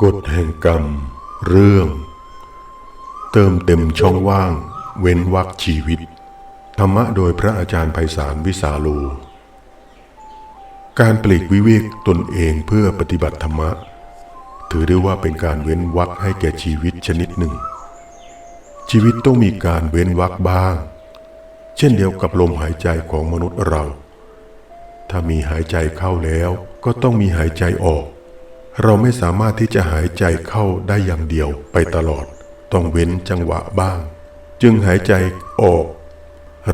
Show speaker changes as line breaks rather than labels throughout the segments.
กฎแห่งกรรม เรื่อง เติมเต็มช่องว่าง เว้นวรรคชีวิต ธรรมะโดยพระอาจารย์ไพศาลวิสาโล การปลีกวิเวกตนเองเพื่อปฏิบัติธรรมะ ถือได้ว่าเป็นการเว้นวรรคให้แก่ชีวิตชนิดหนึ่ง ชีวิตต้องมีการเว้นวรรคบ้าง เช่นเดียวกับลมหายใจของมนุษย์เรา ถ้ามีหายใจเข้าแล้วก็ต้องมีหายใจออก เราไม่สามารถที่จะหายใจเข้าได้อย่างเดียวไปตลอด ต้องเว้นจังหวะบ้าง จึงหายใจออก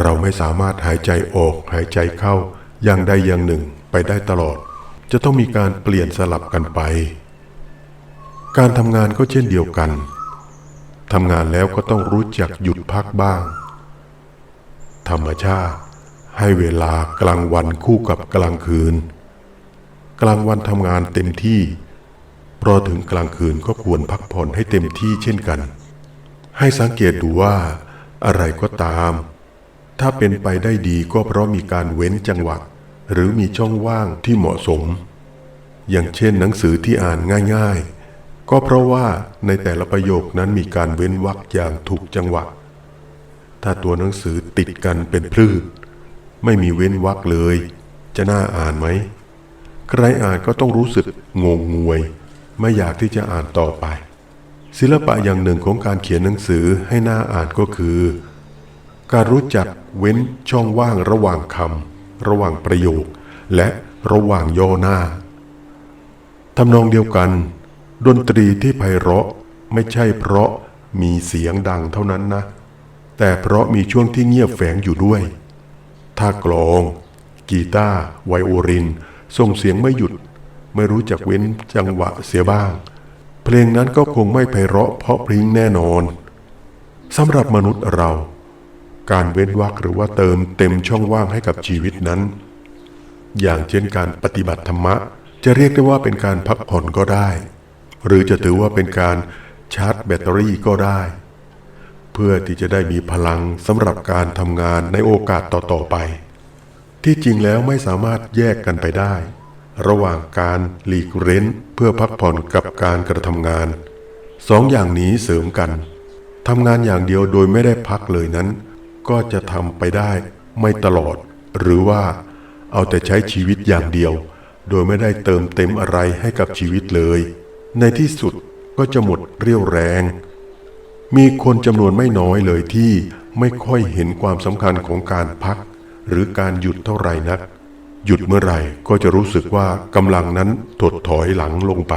เราไม่สามารถหายใจออกหายใจเข้าอย่างใดอย่างหนึ่งไปได้ตลอด จะต้องมีการเปลี่ยนสลับกันไป การทำงานก็เช่นเดียวกันทำงานแล้วก็ต้องรู้จักหยุดพักบ้าง ธรรมชาติ ให้เวลากลางวันคู่กับกลางคืน กลางวันทำงานเต็มที่ พอถึงกลางคืนก็ควรพักผ่อนให้เต็มที่เช่นกัน ให้สังเกตดูว่า อะไรก็ตาม ถ้าเป็นไปได้ดีก็เพราะมีการเว้นจังหวะ หรือมีช่องว่างที่เหมาะสม อย่างเช่นหนังสือที่อ่านง่าย ๆ ก็เพราะว่าในแต่ละประโยคนั้นมีการเว้นวรรคอย่างถูกจังหวะ ถ้าตัวหนังสือติดกันเป็นพืชไม่มีเว้นวรรคเลย จะน่าอ่านไหมใครอ่านก็ต้องรู้สึกงงงวย ไม่อยากที่จะอ่านต่อไป ศิลปะอย่างหนึ่งของการเขียนหนังสือให้น่าอ่านก็คือ การรู้จักเว้นช่องว่างระหว่างคำระหว่างประโยค และระหว่างย่อหน้าทำนองเดียวกัน ดนตรีที่ไพเราะไม่ใช่เพราะมีเสียงดังเท่านั้นนะ แต่เพราะมีช่วงที่เงียบแฝงอยู่ด้วยถ้ากลอง กีตาร์ไวโอลินส่งเสียงไม่หยุด ไม่รู้จักเว้นจังหวะเสียบ้าง เพลงนั้นก็คงไม่ไพเราะเพราะพริ้งแน่นอนสำหรับมนุษย์เรา การเว้นวรรคหรือว่าเติมเต็มช่องว่างให้กับชีวิตนั้น อย่างเช่นการปฏิบัติธรรมะ จะเรียกได้ว่าเป็นการพักผ่อนก็ได้ หรือจะถือว่าเป็นการชาร์จแบตเตอรี่ก็ได้ เพื่อที่จะได้มีพลังสำหรับการทำงานในโอกาสต่อๆไป ที่จริงแล้วไม่สามารถแยกกันไปได้ ระหว่างการหลีกเร้นเพื่อพักผ่อนกับการกระทำงานสองอย่างนี้เสริมกันทำงานอย่างเดียวโดยไม่ได้พักเลยนั้น ก็จะทำไปได้ไม่ตลอด หรือว่าเอาแต่ใช้ชีวิตอย่างเดียว โดยไม่ได้เติมเต็มอะไรให้กับชีวิตเลย ในที่สุดก็จะหมดเรี่ยวแรง มีคนจำนวนไม่น้อยเลยที่ไม่ค่อยเห็นความสำคัญของการพัก หรือการหยุดเท่าไหร่นัก หยุดเมื่อไหร่ก็จะรู้สึกว่ากำลังนั้นถดถอยหลังลงไป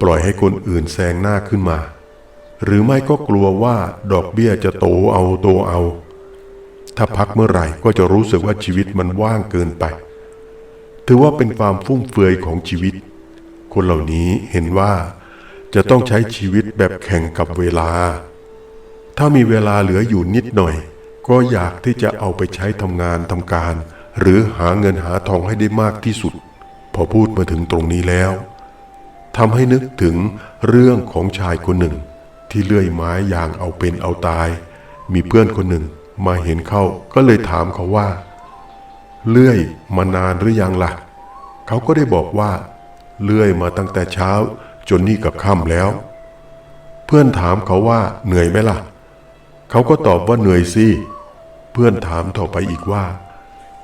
ปล่อยให้คนอื่นแซงหน้าขึ้นมา หรือไม่ก็กลัวว่าดอกเบี้ยจะโตเอาโตเอา ถ้าพักเมื่อไหร่ก็จะรู้สึกว่าชีวิตมันว่างเกินไป ถือว่าเป็นความฟุ่มเฟือยของชีวิต คนเหล่านี้เห็นว่าจะต้องใช้ชีวิตแบบแข่งกับเวลา ถ้ามีเวลาเหลืออยู่นิดหน่อย ก็อยากที่จะเอาไปใช้ทำงานทำการ หรือหาเงินหาทองให้ได้มากที่สุด พอพูดมาถึงตรงนี้แล้วทำให้นึกถึงเรื่องของชายคนหนึ่ง ที่เลื่อยไม้อย่างเอาเป็นเอาตาย มีเพื่อนคนหนึ่งมาเห็นเข้าก็เลยถามเขาว่า เลื่อยมานานหรือยังล่ะ เขาก็ได้บอกว่า เลื่อยมาตั้งแต่เช้าจนนี่กับค่ำแล้ว เพื่อนถามเขาว่าเหนื่อยไหมล่ะ เขาก็ตอบว่าเหนื่อยสิเพื่อนถามต่อไปอีกว่า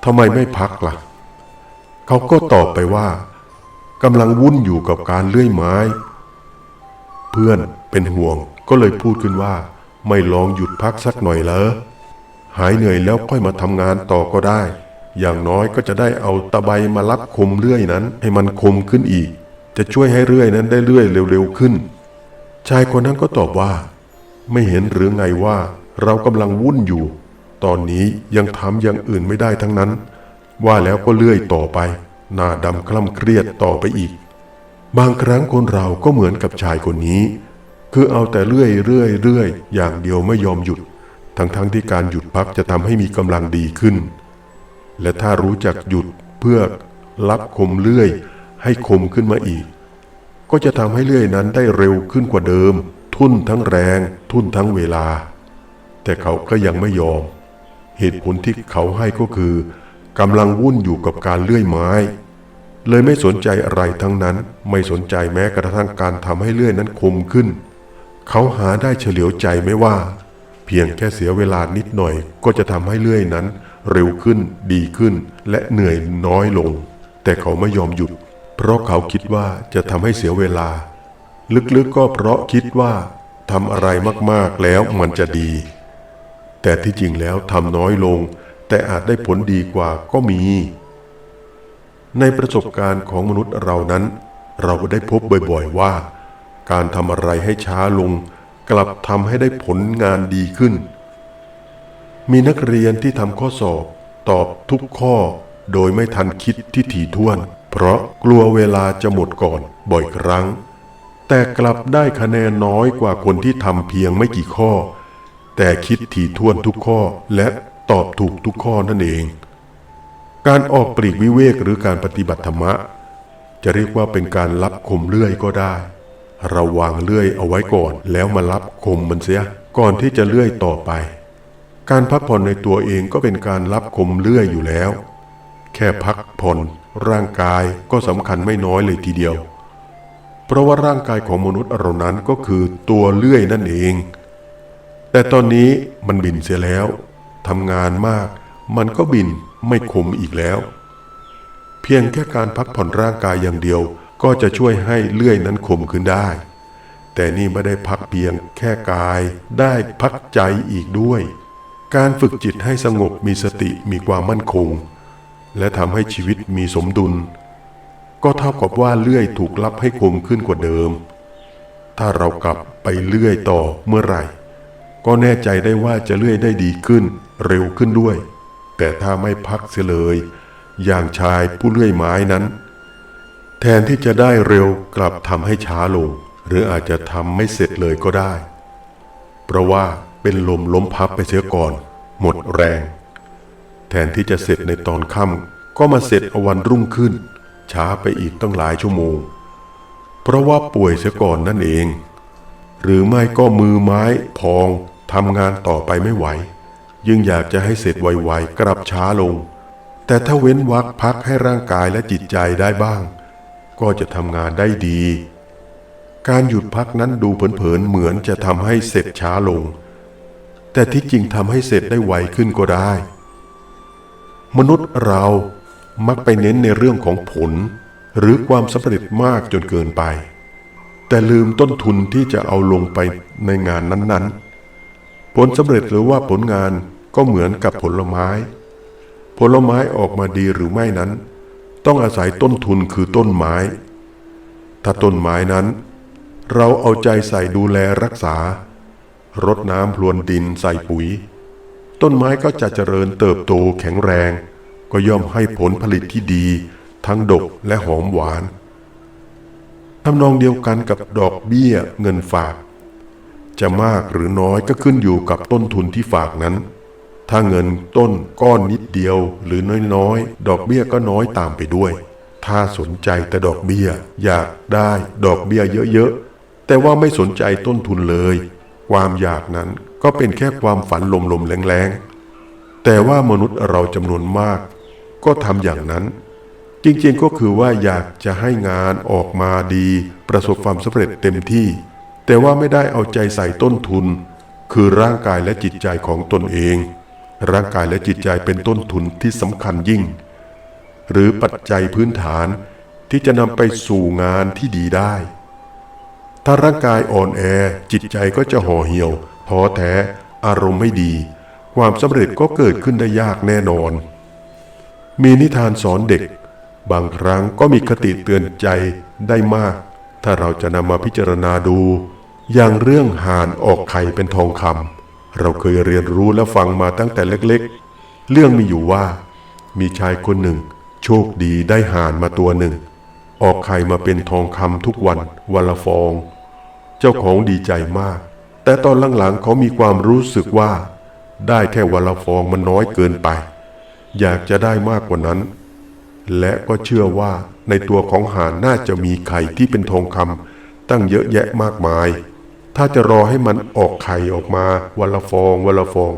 ทำไมไม่พักล่ะ เขาก็ตอบไปว่ากำลังวุ่นอยู่กับการเลื่อยไม้ เพื่อนเป็นห่วงก็เลยพูดขึ้นว่า ไม่ลองหยุดพักสักหน่อยเหรอหายเหนื่อยแล้วค่อยมาทำงานต่อก็ได้ อย่างน้อยก็จะได้เอาตะไบมารับคมเลื่อยนั้น ให้มันคมขึ้นอีก จะช่วยให้เลื่อยนั้นได้เลื่อยเร็วๆขึ้น ชายคนนั้นก็ตอบว่า ไม่เห็นหรือไงว่า เรากำลังวุ่นอยู่ ตอนนี้ยังทำอย่างอื่นไม่ได้ทั้งนั้น ว่าแล้วก็เลื่อยต่อไป หน้าดำคล่ำเครียดต่อไปอีก บางครั้งคนเราก็เหมือนกับชายคนนี้ คือเอาแต่เลื่อยเรื่อยเรื่อยอย่างเดียวไม่ยอมหยุด ทั้งๆทที่การหยุดพักจะทำให้มีกำลังดีขึ้น และถ้ารู้จักหยุดเพื่อรับคมเลื่อยให้คมขึ้นมาอีก ก็จะทำให้เลื่อยนั้นได้เร็วขึ้นกว่าเดิม ทุ่นทั้งแรง ทุ่นทั้งเวลา แต่เขาก็ยังไม่ยอม เหตุผลที่เขาให้ก็คือกำลังวุ่นอยู่กับการเลื่อยไม้ เลยไม่สนใจอะไรทั้งนั้นไม่สนใจแม้กระทั่งการทำให้เลื่อยนั้นคมขึ้น เขาหาได้เฉลียวใจไม่ว่า เพียงแค่เสียเวลานิดหน่อย ก็จะทำให้เลื่อยนั้น เร็วขึ้น ดีขึ้น และเหนื่อยน้อยลง แต่เขาไม่ยอมหยุด เพราะเขาคิดว่าจะทำให้เสียเวลา ลึกๆก็เพราะคิดว่าทำอะไรมากๆแล้วมันจะดี แต่ที่จริงแล้วทำน้อยลง แต่อาจได้ผลดีกว่าก็มี ในประสบการณ์ของมนุษย์เรานั้น เราได้พบบ่อยๆว่า การทำอะไรให้ช้าลง กลับทำให้ได้ผลงานดีขึ้น มีนักเรียนที่ทำข้อสอบ ตอบทุกข้อ โดยไม่ทันคิดที่ถี่ถ้วน เพราะกลัวเวลาจะหมดก่อนบ่อยครั้ง แต่กลับได้คะแนนน้อยกว่าคนที่ทำเพียงไม่กี่ข้อ แต่คิดถี่ถ้วนทุกข้อและตอบถูกทุกข้อนั่นเอง การออกปลีกวิเวกหรือการปฏิบัติธรรมะ จะเรียกว่าเป็นการรับคมเลื่อยก็ได้เราวางเลื่อยเอาไว้ก่อน แล้วมารับคมมันเสียก่อนที่จะเลื่อยต่อไป การพักผ่อนในตัวเองก็เป็นการรับคมเลื่อยอยู่แล้ว แค่พักผ่อนร่างกายก็สำคัญไม่น้อยเลยทีเดียว เพราะว่าร่างกายของมนุษย์เรานั้นก็คือตัวเลื่อยนั่นเอง แต่ตอนนี้มันบินเสียแล้วทำงานมาก มันก็บินไม่คมอีกแล้ว เพียงแค่การพักผ่อนร่างกายอย่างเดียว ก็จะช่วยให้เลื่อยนั้นคมขึ้นได้ แต่นี่ไม่ได้พักเพียงแค่กาย ได้พักใจอีกด้วย การฝึกจิตให้สงบมีสติมีความมั่นคง และทำให้ชีวิตมีสมดุล ก็เท่ากับว่าเลื่อยถูกลับให้คมขึ้นกว่าเดิม ถ้าเรากลับไปเลื่อยต่อเมื่อไหร่ ก็แน่ใจได้ว่าจะเลื่อยได้ดีขึ้น เร็วขึ้นด้วย แต่ถ้าไม่พักเสียเลย อย่างชายผู้เลื่อยไม้นั้น แทนที่จะได้เร็วกลับทำให้ช้าลง หรืออาจจะทำไม่เสร็จเลยก็ได้ เพราะว่าเป็นลมล้มพับไปเสียก่อน หมดแรง แทนที่จะเสร็จในตอนค่ำก็มาเสร็จอวันรุ่งขึ้น ช้าไปอีกตั้งหลายชั่วโมง เพราะว่าป่วยเสียก่อนนั่นเอง หรือไม่ก็มือไม้พอง ทำงานต่อไปไม่ไหว ยิ่งอยากจะให้เสร็จไวๆกลับช้าลง แต่ถ้าเว้นวักพักให้ร่างกายและจิตใจได้บ้าง ก็จะทำงานได้ดี การหยุดพักนั้นดูเผินๆเหมือนจะทำให้เสร็จช้าลง แต่ที่จริงทำให้เสร็จได้ไวขึ้นก็ได้ มนุษย์เรามักไปเน้นในเรื่องของผล หรือความสำเร็จมากจนเกินไป แต่ลืมต้นทุนที่จะเอาลงไปในงานนั้นๆ ผลสำเร็จหรือว่าผลงานก็เหมือนกับผลไม้ ผลไม้ออกมาดีหรือไม่นั้น ต้องอาศัยต้นทุนคือต้นไม้ ถ้าต้นไม้นั้น เราเอาใจใส่ดูแลรักษารดน้ำพรวนดินใส่ปุ๋ย ต้นไม้ก็จะเจริญเติบโตแข็งแรง ก็ย่อมให้ผลผลิตที่ดี ทั้งดกและหอมหวานทำนองเดียวกันกับดอกเบี้ยเงินฝาก จะมากหรือน้อยก็ขึ้นอยู่กับต้นทุนที่ฝากนั้น ถ้าเงินต้นก้อนนิดเดียวหรือน้อยๆ ดอกเบี้ยก็น้อยตามไปด้วย ถ้าสนใจแต่ดอกเบี้ย อยากได้ดอกเบี้ยเยอะๆ แต่ว่าไม่สนใจต้นทุนเลย ความอยากนั้นก็เป็นแค่ความฝันลมๆแรงๆ แต่ว่ามนุษย์เราจำนวนมาก ก็ทำอย่างนั้น จริงๆก็คือว่าอยากจะให้งานออกมาดี ประสบความสำเร็จเต็มที่ แต่ว่าไม่ได้เอาใจใส่ต้นทุน คือร่างกายและจิตใจของตนเอง ร่างกายและจิตใจเป็นต้นทุนที่สำคัญยิ่ง หรือปัจจัยพื้นฐานที่จะนำไปสู่งานที่ดีได้ ถ้าร่างกายอ่อนแอจิตใจก็จะห่อเหี่ยวท้อแท้อารมณ์ไม่ดี ความสำเร็จก็เกิดขึ้นได้ยากแน่นอน มีนิทานสอนเด็ก บางครั้งก็มีคติเตือนใจได้มาก ถ้าเราจะนำมาพิจารณาดู อย่างเรื่องห่านออกไข่เป็นทองคำเราเคยเรียนรู้และฟังมาตั้งแต่เล็กๆ เรื่องมีอยู่ว่า มีชายคนหนึ่ง โชคดีได้ห่านมาตัวหนึ่ง ออกไข่มาเป็นทองคำทุกวันวันละฟอง เจ้าของดีใจมาก แต่ตอนหลังๆเขามีความรู้สึกว่า ได้แค่วันละฟองมันน้อยเกินไป อยากจะได้มากกว่านั้น และก็เชื่อว่าในตัวของห่านน่าจะมีไข่ที่เป็นทองคำตั้งเยอะแยะมากมาย ถ้าจะรอให้มันออกไข่ออกมาวันละฟองวันละฟอง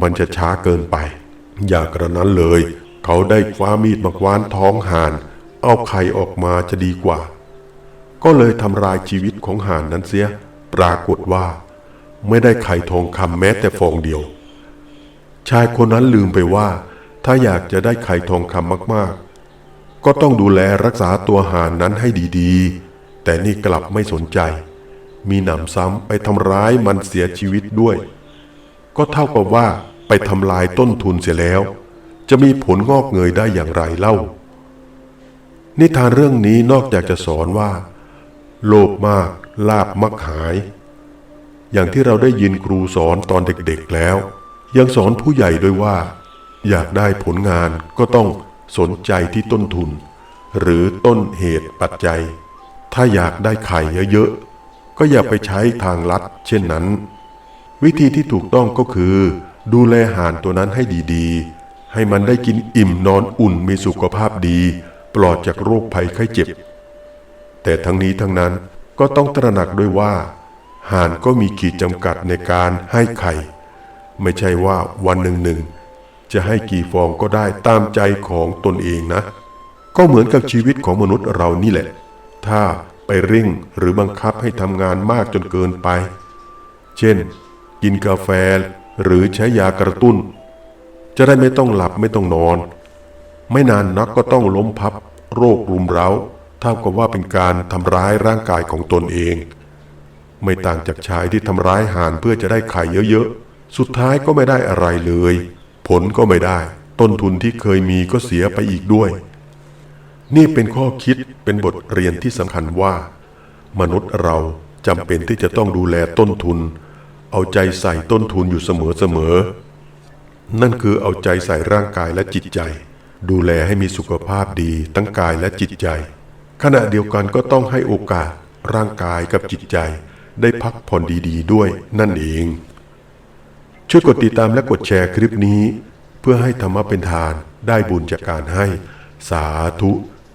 มันจะช้าเกินไป อย่ากระนั้นเลย เขาได้คว้ามีดมาคว้านท้องห่าน เอาไข่ออกมาจะดีกว่า ก็เลยทำลายชีวิตของห่านนั้นเสีย ปรากฏว่า ไม่ได้ไข่ทองคำแม้แต่ฟองเดียว ชายคนนั้นลืมไปว่า ถ้าอยากจะได้ไข่ทองคำมากๆ ก็ต้องดูแลรักษาตัวห่านนั้นให้ดีๆ แต่นี่กลับไม่สนใจ มีหนำซ้ำไปทำร้ายมันเสียชีวิตด้วย ก็เท่ากับว่าไปทำลายต้นทุนเสียแล้ว จะมีผลงอกเงยได้อย่างไรเล่า นิทานเรื่องนี้นอกจากจะสอนว่า โลภมากลาบมักหาย อย่างที่เราได้ยินครูสอนตอนเด็กๆแล้ว ยังสอนผู้ใหญ่ด้วยว่า อยากได้ผลงานก็ต้องสนใจที่ต้นทุน หรือต้นเหตุปัจจัย ถ้าอยากได้ไข่เยอะๆ ก็อย่าไปใช้ทางลัด เช่นนั้น วิธีที่ถูกต้องก็คือ ดูแลห่านตัวนั้นให้ดีๆ ให้มันได้กินอิ่มนอนอุ่นมีสุขภาพดี ปลอดจากโรคภัยไข้เจ็บ แต่ทั้งนี้ทั้งนั้นก็ต้องตระหนักด้วยว่า ห่านก็มีขีดจำกัดในการให้ไข่ ไม่ใช่ว่าวันหนึ่งหนึ่งจะให้กี่ฟองก็ได้ตามใจของตนเองนะ ก็เหมือนกับชีวิตของมนุษย์เรานี่แหละ ถ้า ไปเร่งหรือบังคับให้ทำงานมากจนเกินไป เช่น กินกาแฟหรือใช้ยากระตุ้น จะได้ไม่ต้องหลับไม่ต้องนอน ไม่นานนักก็ต้องล้มพับ โรครุมเร้า เท่ากับว่าเป็นการทำร้ายร่างกายของตนเอง ไม่ต่างจากชายที่ทำร้ายห่านเพื่อจะได้ไข่เยอะๆ สุดท้ายก็ไม่ได้อะไรเลย ผลก็ไม่ได้ ต้นทุนที่เคยมีก็เสียไปอีกด้วย นี่เป็นข้อคิดเป็นบทเรียนที่สำคัญว่า มนุษย์เราจำเป็นที่จะต้องดูแลต้นทุน เอาใจใส่ต้นทุนอยู่เสมอๆนั่นคือเอาใจใส่ร่างกายและจิตใจ ดูแลให้มีสุขภาพดีทั้งกายและจิตใจ ขณะเดียวกันก็ต้องให้โอกาสร่างกายกับจิตใจ ได้พักผ่อนดีๆด้วยนั่นเอง ช่วยกดติดตามและกดแชร์คลิปนี้ เพื่อให้ธรรมะเป็นทานได้บุญจากการให้สาธุ